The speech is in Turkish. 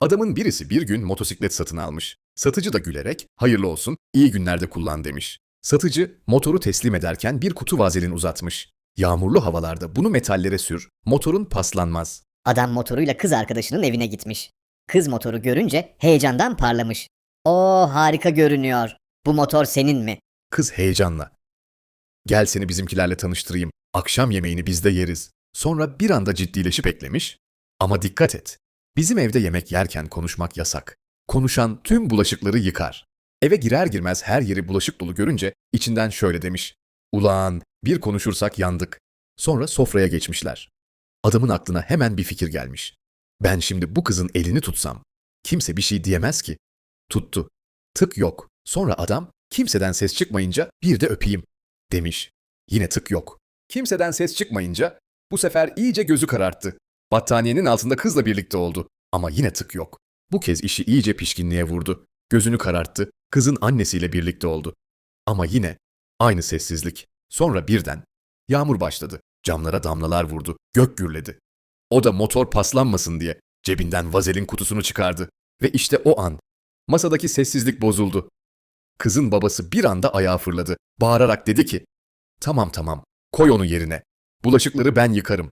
Adamın birisi bir gün motosiklet satın almış. Satıcı da gülerek hayırlı olsun, iyi günlerde kullan demiş. Satıcı motoru teslim ederken bir kutu vazelin uzatmış. Yağmurlu havalarda bunu metallere sür, motorun paslanmaz. Adam motoruyla kız arkadaşının evine gitmiş. Kız motoru görünce heyecandan parlamış. Oo harika görünüyor. Bu motor senin mi? Kız heyecanla. Gel seni bizimkilerle tanıştırayım. Akşam yemeğini bizde yeriz. Sonra bir anda ciddileşip eklemiş. Ama dikkat et. Bizim evde yemek yerken konuşmak yasak. Konuşan tüm bulaşıkları yıkar. Eve girer girmez her yeri bulaşık dolu görünce içinden şöyle demiş. Ulan bir konuşursak yandık. Sonra sofraya geçmişler. Adamın aklına hemen bir fikir gelmiş. Ben şimdi bu kızın elini tutsam. Kimse bir şey diyemez ki. Tuttu. Tık yok. Sonra adam kimseden ses çıkmayınca bir de öpeyim demiş. Yine tık yok. Kimseden ses çıkmayınca bu sefer iyice gözü kararttı. Battaniyenin altında kızla birlikte oldu ama yine tık yok. Bu kez işi iyice pişkinliğe vurdu. Gözünü kararttı. Kızın annesiyle birlikte oldu. Ama yine aynı sessizlik. Sonra birden yağmur başladı. Camlara damlalar vurdu. Gök gürledi. O da motor paslanmasın diye cebinden vazelin kutusunu çıkardı. Ve işte o an masadaki sessizlik bozuldu. Kızın babası bir anda ayağa fırladı. Bağırarak dedi ki, ''Tamam tamam, koy onu yerine. Bulaşıkları ben yıkarım.